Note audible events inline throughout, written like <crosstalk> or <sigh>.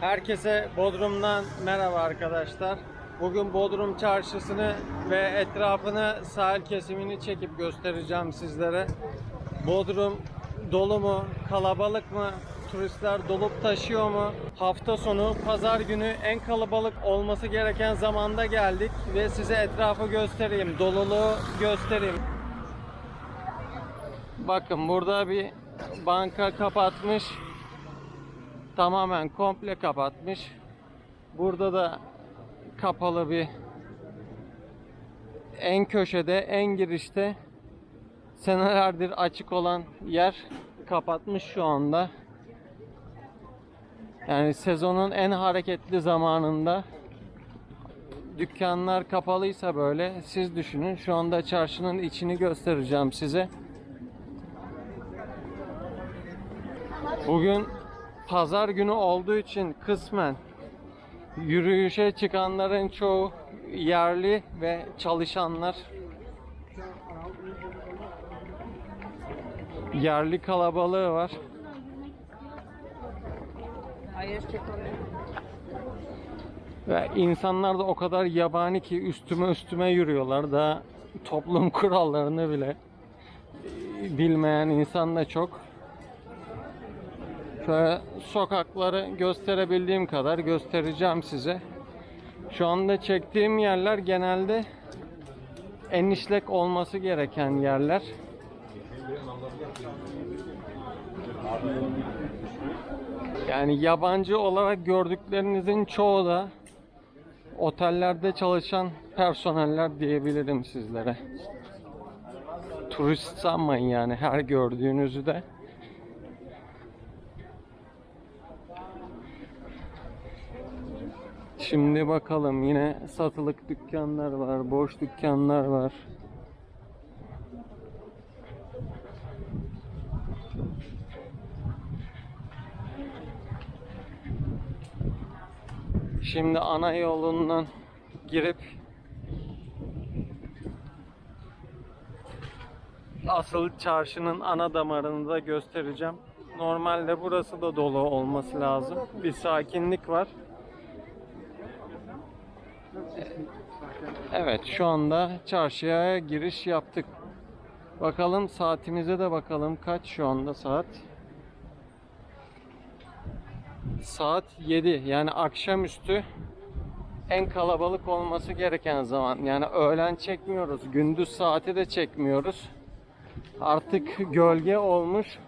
Herkese Bodrum'dan merhaba arkadaşlar. Bugün Bodrum çarşısını ve etrafını sahil kesimini çekip göstereceğim sizlere. Bodrum dolu mu, kalabalık mı, turistler dolup taşıyor mu? Hafta sonu pazar günü en kalabalık olması gereken zamanda geldik ve size etrafı göstereyim, doluluğu göstereyim. Bakın burada bir banka kapatmış tamamen komple kapatmış. Burada da kapalı bir en köşede, en girişte senelerdir açık olan yer kapatmış şu anda. Yani sezonun en hareketli zamanında dükkanlar kapalıysa böyle siz düşünün. Şu anda çarşının içini göstereceğim size. Bugün pazar günü olduğu için kısmen yürüyüşe çıkanların çoğu yerli ve çalışanlar. Yerli kalabalığı var. Ve insanlar da o kadar yabani ki üstüme üstüme yürüyorlar da toplum <laughs> kurallarını bile bilmeyen insan da çok. Şöyle sokakları gösterebildiğim kadar göstereceğim size. Şu anda çektiğim yerler genelde en işlek olması gereken yerler. Yani yabancı olarak gördüklerinizin çoğu da otellerde çalışan personeller diyebilirim sizlere. Turist sanmayın yani her gördüğünüzü de. Şimdi bakalım yine satılık dükkanlar var, boş dükkanlar var. Şimdi ana yolundan girip asıl çarşının ana damarını da göstereceğim. Normalde burası da dolu olması lazım. Bir sakinlik var. Evet şu anda çarşıya giriş yaptık. Bakalım saatimize de bakalım kaç şu anda saat. Saat 7 yani akşamüstü en kalabalık olması gereken zaman. Yani öğlen çekmiyoruz. Gündüz saati de çekmiyoruz. Artık gölge olmuş.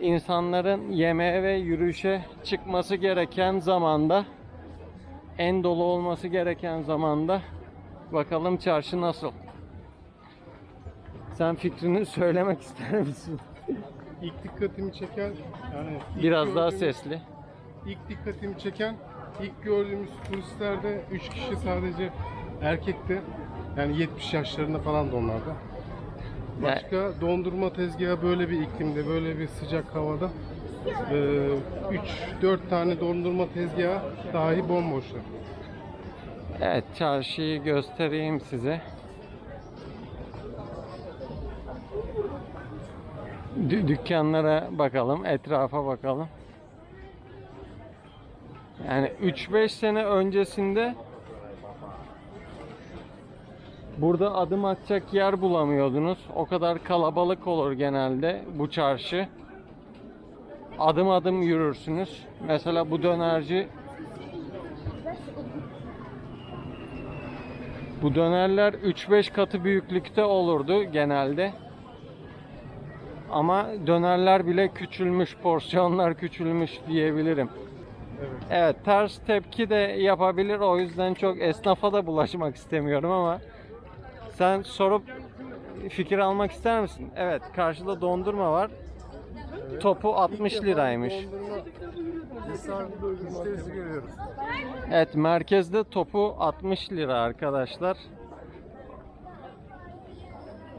İnsanların yemeğe ve yürüyüşe çıkması gereken zamanda en dolu olması gereken zamanda bakalım çarşı nasıl? Sen fikrini <laughs> söylemek ister misin? İlk dikkatimi çeken yani Biraz daha sesli. İlk dikkatimi çeken ilk gördüğümüz turistlerde 3 kişi sadece erkekti. Yani 70 yaşlarında falan da onlar da. Yani- Başka dondurma tezgahı böyle bir iklimde, böyle bir sıcak havada 3-4 tane dondurma tezgahı dahi bomboşlar. Evet çarşıyı göstereyim size. Dü- dükkanlara bakalım, etrafa bakalım. Yani 3-5 sene öncesinde burada adım atacak yer bulamıyordunuz. O kadar kalabalık olur genelde bu çarşı. Adım adım yürürsünüz. Mesela bu dönerci Bu dönerler 3-5 katı büyüklükte olurdu genelde. Ama dönerler bile küçülmüş, porsiyonlar küçülmüş diyebilirim. Evet. Evet, ters tepki de yapabilir. O yüzden çok esnafa da bulaşmak istemiyorum ama sen sorup fikir almak ister misin? Evet, karşıda dondurma var. Topu 60 liraymış. Evet merkezde topu 60 lira arkadaşlar.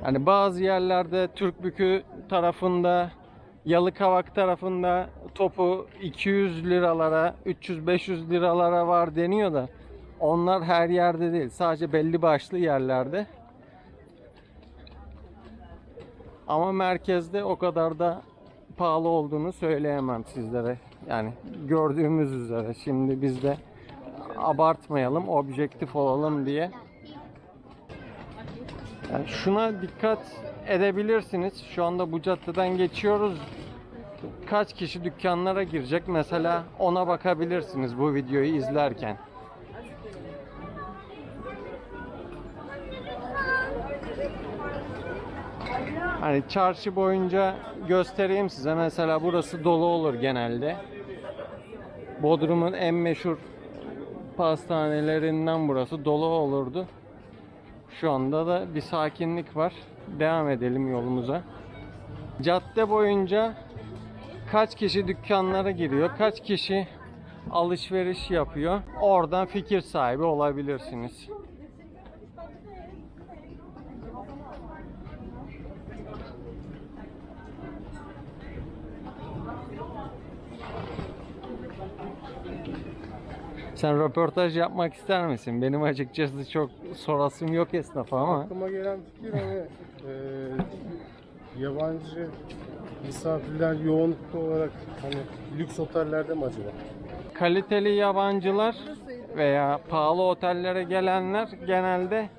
Yani bazı yerlerde Türkbükü tarafında, Yalıkavak tarafında topu 200 liralara, 300-500 liralara var deniyor da onlar her yerde değil. Sadece belli başlı yerlerde. Ama merkezde o kadar da pahalı olduğunu söyleyemem sizlere. Yani gördüğümüz üzere şimdi biz de abartmayalım, objektif olalım diye. Yani şuna dikkat edebilirsiniz. Şu anda bu caddeden geçiyoruz. Kaç kişi dükkanlara girecek mesela ona bakabilirsiniz bu videoyu izlerken. Hani çarşı boyunca göstereyim size. Mesela burası dolu olur genelde. Bodrum'un en meşhur pastanelerinden burası dolu olurdu. Şu anda da bir sakinlik var. Devam edelim yolumuza. Cadde boyunca kaç kişi dükkanlara giriyor, kaç kişi alışveriş yapıyor. Oradan fikir sahibi olabilirsiniz. Sen röportaj yapmak ister misin? Benim açıkçası çok sorasım yok esnafa ama. Aklıma gelen fikir hani e, yabancı misafirler yoğunluklu olarak hani lüks otellerde mi acaba? Kaliteli yabancılar veya pahalı otellere gelenler genelde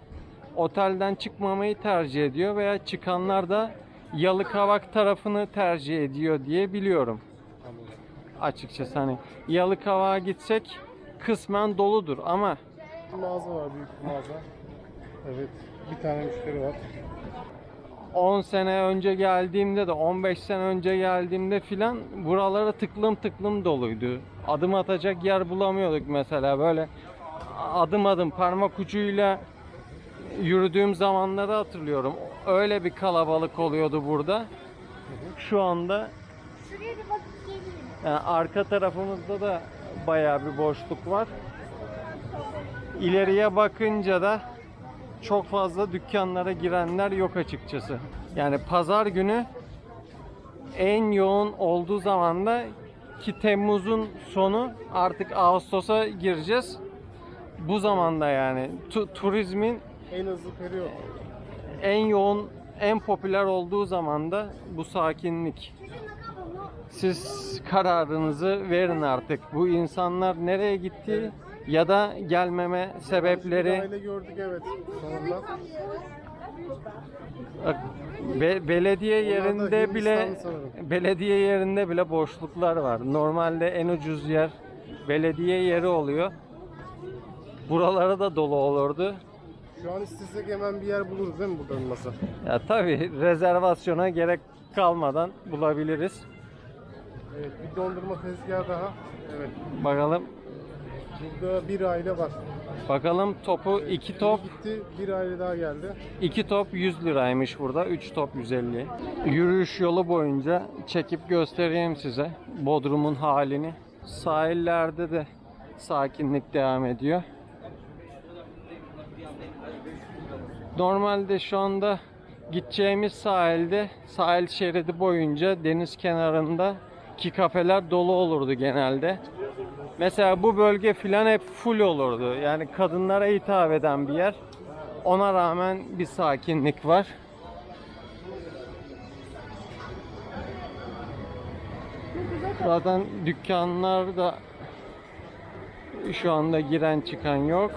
otelden çıkmamayı tercih ediyor veya çıkanlar da Yalıkavak tarafını tercih ediyor diye biliyorum. Açıkçası hani Yalıkavak'a gitsek kısmen doludur ama Bir mağaza var, büyük bir mağaza. Evet, bir tane müşteri var. 10 sene önce geldiğimde de 15 sene önce geldiğimde filan buralara tıklım tıklım doluydu. Adım atacak yer bulamıyorduk mesela böyle adım adım parmak ucuyla yürüdüğüm zamanları hatırlıyorum. Öyle bir kalabalık oluyordu burada. Şu anda Şuraya bir bakıp geleyim. yani arka tarafımızda da bayağı bir boşluk var. İleriye bakınca da çok fazla dükkanlara girenler yok açıkçası. Yani pazar günü en yoğun olduğu zaman da ki Temmuz'un sonu artık Ağustos'a gireceğiz. Bu zamanda yani tu- turizmin En hızlı periyot. en yoğun, en popüler olduğu zaman da bu sakinlik. Siz kararınızı verin artık. Bu insanlar nereye gitti ya da gelmeme sebepleri aile gördük evet. Bak, be- belediye Onlar yerinde bile sanırım. belediye yerinde bile boşluklar var. Normalde en ucuz yer belediye yeri oluyor. Buralara da dolu olurdu. Şu an istesek hemen bir yer buluruz değil mi buradan masa? Ya tabii rezervasyona gerek kalmadan bulabiliriz. Evet bir dondurma tezgahı daha. Evet Bakalım burada bir aile var. bakalım topu iki top Biri gitti bir aile daha geldi. iki top 100 liraymış burada. 3 top 150. Yürüyüş yolu boyunca çekip göstereyim size Bodrum'un halini. Sahillerde de sakinlik devam ediyor. Normalde şu anda gideceğimiz sahilde sahil şeridi boyunca deniz kenarında ki kafeler dolu olurdu genelde. Mesela bu bölge filan hep full olurdu. Yani kadınlara hitap eden bir yer. Ona rağmen bir sakinlik var. Zaten dükkanlar da şu anda giren çıkan yok.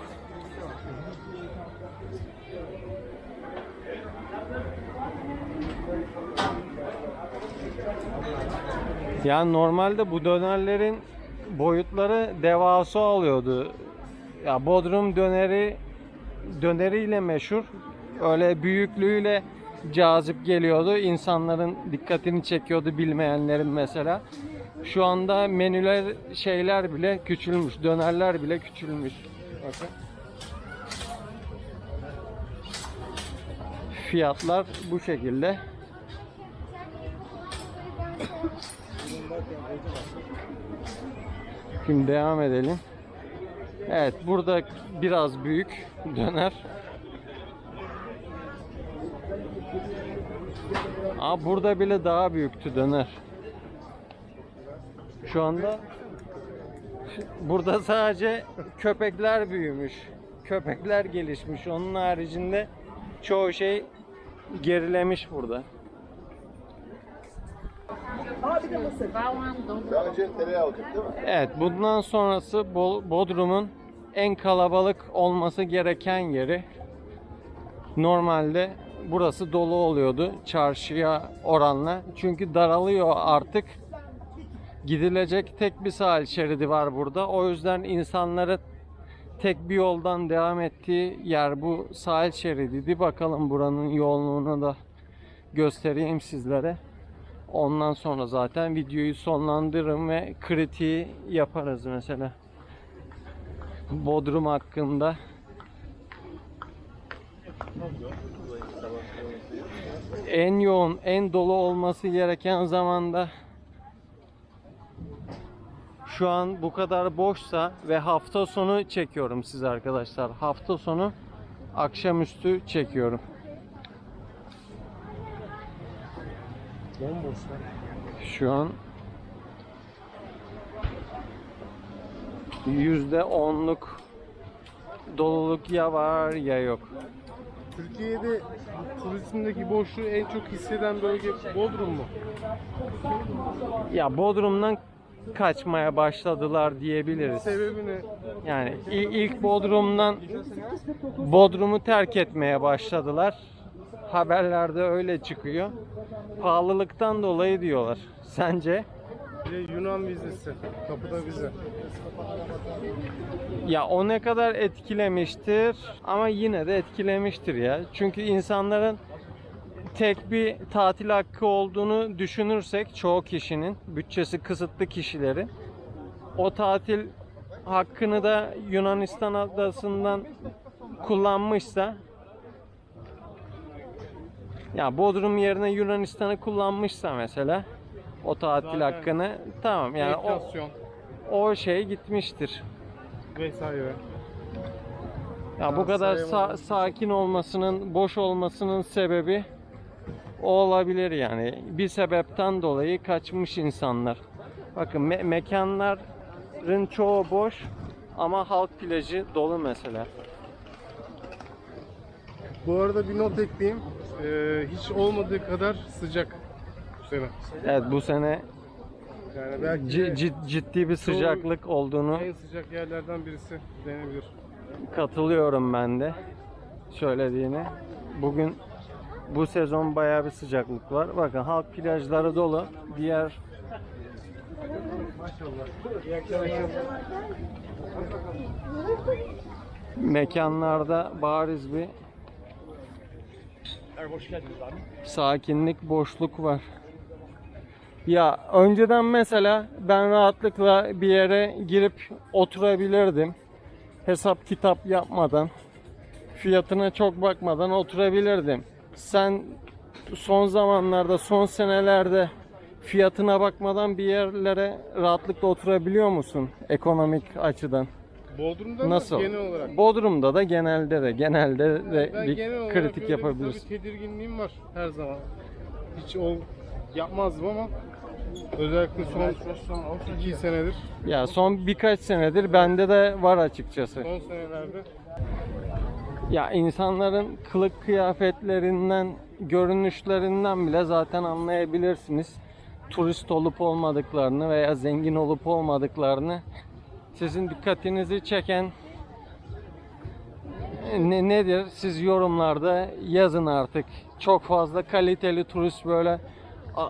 Yani normalde bu dönerlerin boyutları devasa oluyordu. Ya Bodrum döneri döneriyle meşhur. Öyle büyüklüğüyle cazip geliyordu. İnsanların dikkatini çekiyordu bilmeyenlerin mesela. Şu anda menüler şeyler bile küçülmüş. Dönerler bile küçülmüş. Bakın. Fiyatlar bu şekilde. Şimdi devam edelim. Evet burada biraz büyük döner. Aa burada bile daha büyüktü döner. Şu anda burada sadece köpekler büyümüş. Köpekler gelişmiş. Onun haricinde çoğu şey gerilemiş burada. Evet, bundan sonrası Bo- Bodrum'un en kalabalık olması gereken yeri. Normalde burası dolu oluyordu çarşıya oranla. Çünkü daralıyor artık. Gidilecek tek bir sahil şeridi var burada. O yüzden insanların tek bir yoldan devam ettiği yer bu sahil şeridiydi. Bakalım buranın yoğunluğunu da göstereyim sizlere. Ondan sonra zaten videoyu sonlandırırım ve kritiği yaparız mesela. Bodrum hakkında. En yoğun, en dolu olması gereken zamanda şu an bu kadar boşsa ve hafta sonu çekiyorum siz arkadaşlar. Hafta sonu akşamüstü çekiyorum. Bomboş. Şu an yüzde onluk doluluk ya var ya yok. Türkiye'de turizmdeki boşluğu en çok hisseden bölge Bodrum mu? Ya Bodrum'dan kaçmaya başladılar diyebiliriz. Sebebi ne? Yani il- ilk Bodrum'dan Bodrum'u terk etmeye başladılar. Haberlerde öyle çıkıyor. Pahalılıktan dolayı diyorlar. Sence? Bir de Yunan vizesi. Kapıda vize. Ya o ne kadar etkilemiştir ama yine de etkilemiştir ya. Çünkü insanların tek bir tatil hakkı olduğunu düşünürsek çoğu kişinin bütçesi kısıtlı kişilerin o tatil hakkını da Yunanistan adasından kullanmışsa ya Bodrum yerine Yunanistan'ı kullanmışsa mesela o tatil Zaten hakkını tamam yani o, Enflasyon o şey gitmiştir. vesaire. Ya bu kadar sayamadım. sa- sakin olmasının, boş olmasının sebebi o olabilir yani. Bir sebepten dolayı kaçmış insanlar. Bakın me- mekanların çoğu boş ama halk plajı dolu mesela. Bu arada bir not ekleyeyim. Ee, hiç olmadığı kadar sıcak bu sene. Evet bu sene Yani belki ci- de cid- ciddi bir sıcaklık olduğunu en sıcak yerlerden birisi denebilir. katılıyorum ben de. Söylediğine. Bugün bu sezon bayağı bir sıcaklık var. Bakın halk plajları dolu. Diğer mekanlarda bariz bir sakinlik, boşluk var. Ya önceden mesela ben rahatlıkla bir yere girip oturabilirdim. Hesap kitap yapmadan, fiyatına çok bakmadan oturabilirdim. Sen son zamanlarda, son senelerde fiyatına bakmadan bir yerlere rahatlıkla oturabiliyor musun ekonomik açıdan? Bodrum'da Nasıl? mı genel olarak? Bodrum'da da genelde de genelde de Ben bir genel olarak kritik öyle bir tedirginliğim var her zaman. Hiç ol yapmazdım ama özellikle son iki senedir, Ya son birkaç senedir bende de var açıkçası. son senelerde Ya insanların kılık kıyafetlerinden, görünüşlerinden bile zaten anlayabilirsiniz. Turist olup olmadıklarını veya zengin olup olmadıklarını. Sizin dikkatinizi çeken ne, nedir? Siz yorumlarda yazın artık. Çok fazla kaliteli turist böyle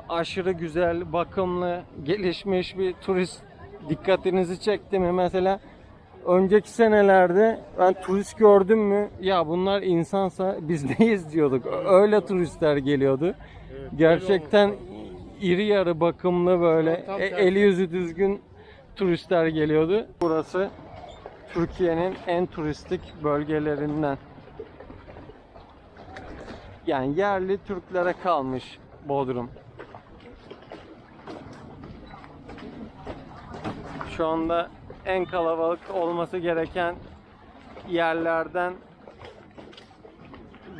aşırı güzel, bakımlı, gelişmiş bir turist dikkatinizi çekti mi? Mesela önceki senelerde ben turist gördüm mü ya bunlar insansa biz <laughs> neyiz diyorduk. Öyle turistler geliyordu. evet, Gerçekten iri yarı bakımlı böyle Tam e- eli yüzü düzgün turistler geliyordu. Burası Türkiye'nin en turistik bölgelerinden. Yani yerli Türklere kalmış Bodrum. Şu anda en kalabalık olması gereken yerlerden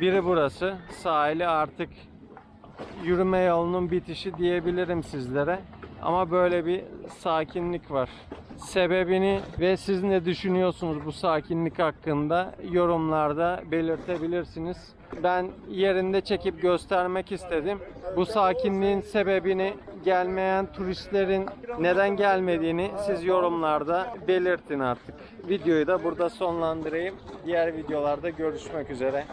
biri burası. Sahili artık yürüme yolunun bitişi diyebilirim sizlere. Ama böyle bir sakinlik var. Sebebini ve siz ne düşünüyorsunuz bu sakinlik hakkında yorumlarda belirtebilirsiniz. Ben yerinde çekip göstermek istedim. Bu sakinliğin sebebini gelmeyen turistlerin neden gelmediğini siz yorumlarda belirtin artık. Videoyu da burada sonlandırayım. Diğer videolarda görüşmek üzere.